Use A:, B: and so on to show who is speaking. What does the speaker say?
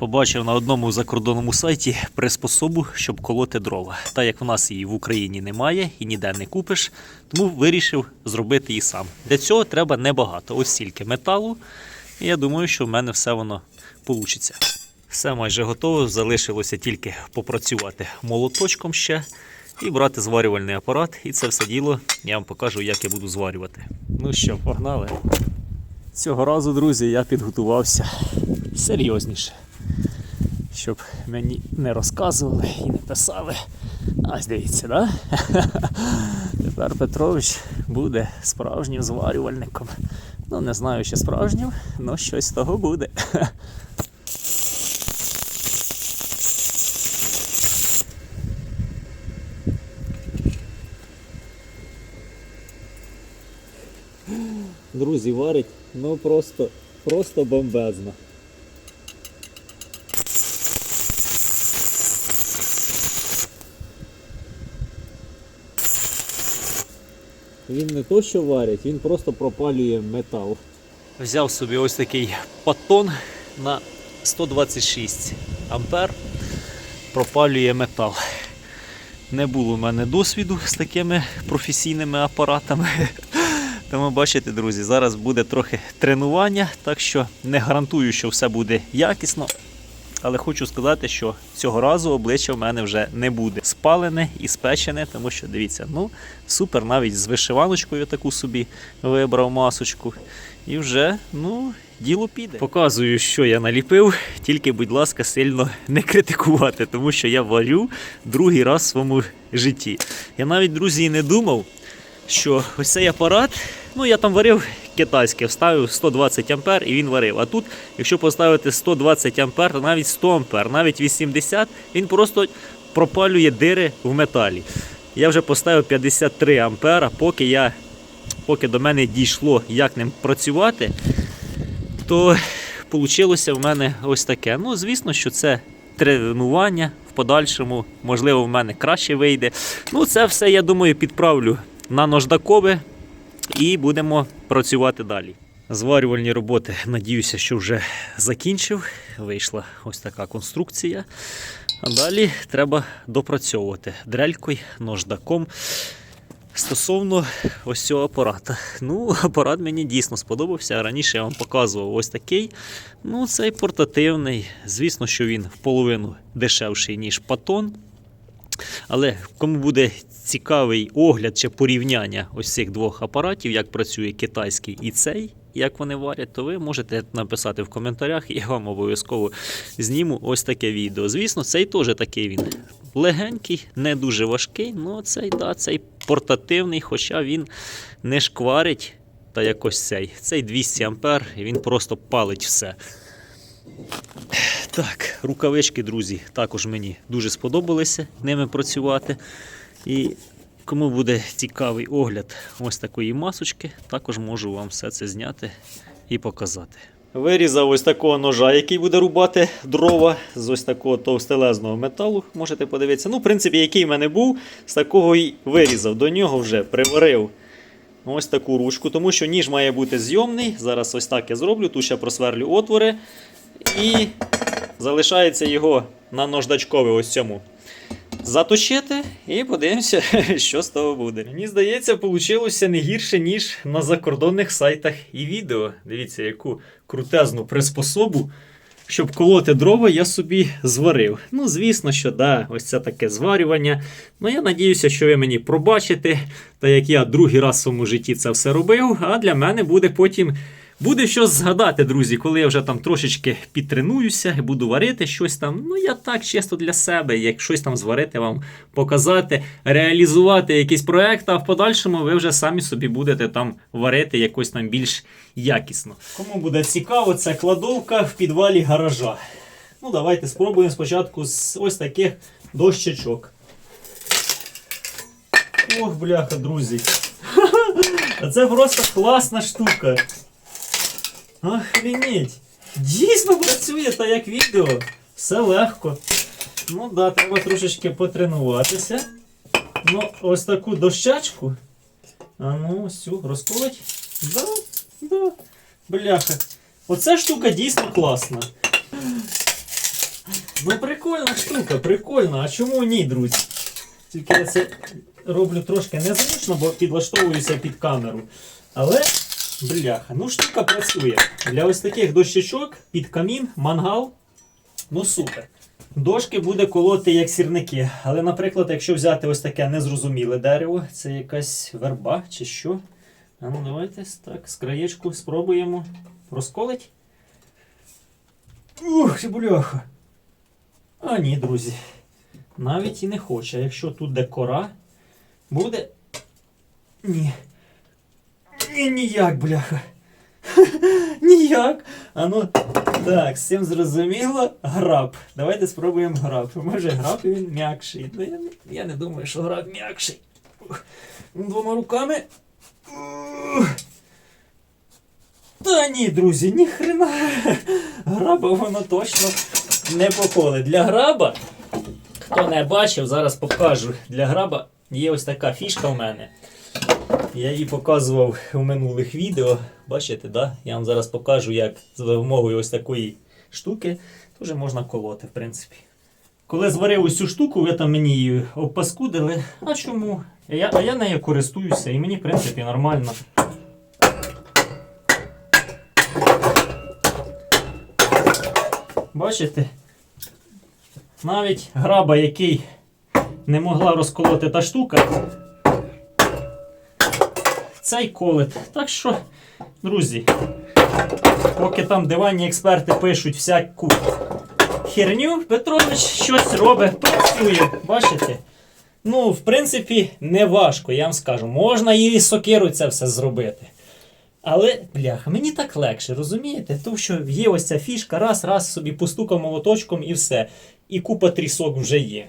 A: Побачив на одному закордонному сайті приспособу, щоб колоти дрова. Та як в нас її в Україні немає і ніде не купиш, тому вирішив зробити її сам. Для цього треба небагато. Ось стільки металу. І я думаю, що в мене все воно вийде. Все майже готово. Залишилося тільки попрацювати молоточком ще і брати зварювальний апарат. І це все діло я вам покажу, як я буду зварювати. Ну що, погнали. Цього разу, друзі, я підготувався серйозніше, щоб мені не розказували і не писали. Ось дивіться, да? Тепер Петрович буде справжнім зварювальником. Ну, не знаю, чи справжнім, але щось з того буде. Друзі, варить, ну просто, просто бомбезно. Він не то, що варить, він просто пропалює метал. Взяв собі ось такий патон на 126 ампер, пропалює метал. Не було в мене досвіду з такими професійними апаратами. Тому бачите, друзі, зараз буде трохи тренування, так що не гарантую, що все буде якісно. Але хочу сказати, що цього разу обличчя в мене вже не буде спалене і спечене, тому що дивіться, ну супер, навіть з вишиваночкою таку собі вибрав масочку. І вже, ну, діло піде. Показую, що я наліпив, тільки, будь ласка, сильно не критикувати, тому що я варю другий раз в своєму житті. Я навіть, друзі, не думав, що ось цей апарат, ну я там варив китайське, вставив 120 ампер і він варив. А тут, якщо поставити 120 ампер, то навіть 100 ампер, навіть 80, він просто пропалює дири в металі. Я вже поставив 53 ампера, поки я, поки до мене дійшло, як ним працювати, то вийшло в мене ось таке. Ну, звісно, що це тренування в подальшому, можливо, в мене краще вийде. Ну, це все, я думаю, підправлю на наждакове і будемо працювати далі. Зварювальні роботи, надіюся, що вже закінчив. Вийшла ось така конструкція. А далі треба допрацьовувати дрелькою, наждаком. Стосовно ось цього апарата. Ну, апарат мені дійсно сподобався. Раніше я вам показував ось такий. Ну, цей портативний. Звісно, що він в половину дешевший, ніж патон. Але кому буде цікавий огляд чи порівняння ось цих двох апаратів, як працює китайський і цей, як вони варять, то ви можете написати в коментарях, і я вам обов'язково зніму ось таке відео. Звісно, цей теж такий він легенький, не дуже важкий, але цей, да, цей портативний, хоча він не шкварить. Та якось цей. Цей 200 ампер, і він просто палить все. Так, рукавички, друзі, також мені дуже сподобалися ними працювати. І кому буде цікавий огляд ось такої масочки, також можу вам все це зняти і показати. Вирізав ось такого ножа, який буде рубати дрова з ось такого товстелезного металу. Можете подивитися. Ну, в принципі, який в мене був, з такого і вирізав. До нього вже приварив ось таку ручку, тому що ніж має бути зйомний. Зараз ось так я зроблю. Тут ще просверлю отвори. І залишається його на нождачкові ось цьому заточити і подивимося, що з того буде. Мені здається, вийшло не гірше, ніж на закордонних сайтах і відео. Дивіться, яку крутезну приспособу. Щоб колоти дрова, я собі зварив. Ну, звісно, що да, ось це таке зварювання. Ну, я надіюся, що ви мені пробачите, та як я другий раз в своєму житті це все робив, а для мене буде потім Буде що згадати, друзі, коли я вже там трошечки підтренуюся, буду варити щось там. Ну, я так чисто для себе, як щось там зварити, вам показати, реалізувати якийсь проект, а в подальшому ви вже самі собі будете там варити якось там більш якісно. Кому буде цікаво, це кладовка в підвалі гаража. Ну, давайте спробуємо спочатку з ось таких дощечок. Ох, бляха, друзі. Це просто класна штука. Охренеть! Дійсно працює та як відео. Все легко. Ну да, треба трошечки потренуватися. Ну, ось таку дощачку. А ну, ось цю розколоть. Да, да. Бляха. Оця штука дійсно класна. Ну, прикольна штука, прикольна. А чому ні, друзі? Тільки я це роблю трошки незручно, бо підлаштовуюся під камеру. Але, бляха, ну штука працює. Для ось таких дощечок під камін, мангал. Ну супер. Дошки буде колоти як сірники. Але, наприклад, якщо взяти ось таке незрозуміле дерево, це якась верба чи що. А ну давайте так, з краєчку спробуємо розколить. Ух, бляха. А ні, друзі. Навіть і не хоче. Якщо тут де кора, буде. Ні. Ні, ніяк, бляха. Ніяк. А ну, так, цим зрозуміло. Граб. Давайте спробуємо граб. Може граб він м'якший. Ну, я, я не думаю, що граб м'якший. Двома руками. Та ні, друзі, ні хрена. Граба воно точно не поколе. Для граба, хто не бачив, зараз покажу. Для граба є ось така фішка в мене. Я її показував у минулих відео. Бачите, да? Я вам зараз покажу, як за допомогою ось такої штуки теж можна колоти, в принципі. Коли зварив ось цю штуку, ви там мені її обпаскудили. А чому? Я, а я нею користуюся і мені, в принципі, нормально. Бачите? Навіть граба, який не могла розколоти та штука, цей колет. Так що, друзі, поки там диванні експерти пишуть всяку херню, Петрович щось робить, працює. Бачите? Ну, в принципі, не важко, я вам скажу. Можна і сокиру це все зробити. Але, бляха, мені так легше, розумієте? Тому що є ось ця фішка, раз, раз собі постукав молоточком і все. І купа трісок вже є.